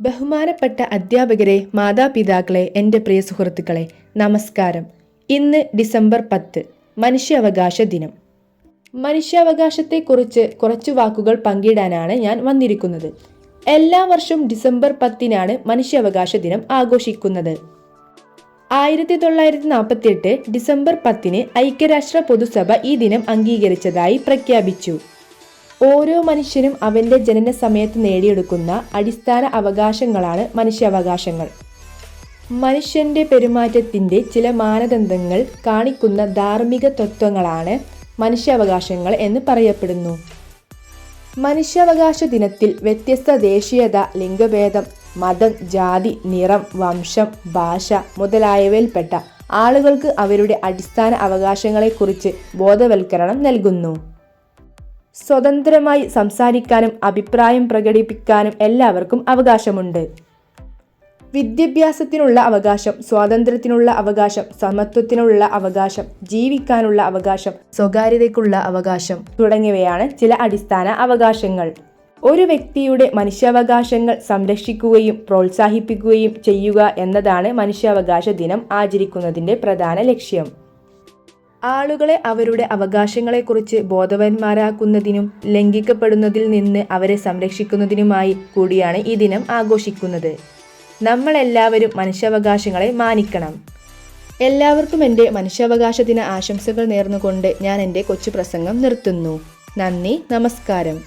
ബഹുമാനപ്പെട്ട അധ്യാപകരെ മാതാപിതാക്കളെ എന്റെ പ്രിയ സുഹൃത്തുക്കളെ നമസ്കാരം. ഇന്ന് ഡിസംബർ പത്ത് മനുഷ്യാവകാശ ദിനം. മനുഷ്യാവകാശത്തെക്കുറിച്ച് കുറച്ച് വാക്കുകൾ പങ്കിടാനാണ് ഞാൻ വന്നിരിക്കുന്നത്. എല്ലാ വർഷവും ഡിസംബർ പത്തിനാണ് മനുഷ്യാവകാശ ദിനം ആഘോഷിക്കുന്നത്. ആയിരത്തി തൊള്ളായിരത്തി നാൽപ്പത്തി എട്ട് ഡിസംബർ പത്തിന് ഐക്യരാഷ്ട്ര പൊതുസഭ ഈ ദിനം അംഗീകരിച്ചതായി പ്രഖ്യാപിച്ചു. ഓരോ മനുഷ്യനും അവന്റെ ജനന സമയത്ത് നേടിയെടുക്കുന്ന അടിസ്ഥാന അവകാശങ്ങളാണ് മനുഷ്യാവകാശങ്ങൾ. മനുഷ്യന്റെ പെരുമാറ്റത്തിന്റെ ചില മാനദണ്ഡങ്ങൾ കാണിക്കുന്ന ധാർമ്മിക തത്വങ്ങളാണ് മനുഷ്യാവകാശങ്ങൾ എന്ന് പറയപ്പെടുന്നു. മനുഷ്യാവകാശ ദിനത്തിൽ വ്യത്യസ്ത ദേശീയത ലിംഗഭേദം മതം ജാതി നിറം വംശം ഭാഷ മുതലായവയിൽപ്പെട്ട ആളുകൾക്ക് അവരുടെ അടിസ്ഥാന അവകാശങ്ങളെക്കുറിച്ച് ബോധവൽക്കരണം നൽകുന്നു. സ്വതന്ത്രമായി സംസാരിക്കാനും അഭിപ്രായം പ്രകടിപ്പിക്കാനും എല്ലാവർക്കും അവകാശമുണ്ട്. വിദ്യാഭ്യാസത്തിനുള്ള അവകാശം സ്വാതന്ത്ര്യത്തിനുള്ള അവകാശം സമത്വത്തിനുള്ള അവകാശം ജീവിക്കാനുള്ള അവകാശം സ്വകാര്യതയ്ക്കുള്ള അവകാശം തുടങ്ങിയവയാണ് ചില അടിസ്ഥാന അവകാശങ്ങൾ. ഒരു വ്യക്തിയുടെ മനുഷ്യാവകാശങ്ങൾ സംരക്ഷിക്കുകയും പ്രോത്സാഹിപ്പിക്കുകയും ചെയ്യുക എന്നതാണ് മനുഷ്യാവകാശ ദിനം ആചരിക്കുന്നതിന്റെ പ്രധാന ലക്ഷ്യം. ആളുകളെ അവരുടെ അവകാശങ്ങളെക്കുറിച്ച് ബോധവാന്മാരാക്കുന്നതിനും ലംഘിക്കപ്പെടുന്നതിൽ നിന്ന് അവരെ സംരക്ഷിക്കുന്നതിനുമായി കൂടിയാണ് ഈ ദിനം ആഘോഷിക്കുന്നത്. നമ്മളെല്ലാവരും മനുഷ്യാവകാശങ്ങളെ മാനിക്കണം. എല്ലാവർക്കും എന്റെ മനുഷ്യാവകാശ ദിന ആശംസകൾ നേർന്നുകൊണ്ട് ഞാൻ എന്റെ കൊച്ചു പ്രസംഗം നിർത്തുന്നു. നന്ദി നമസ്കാരം.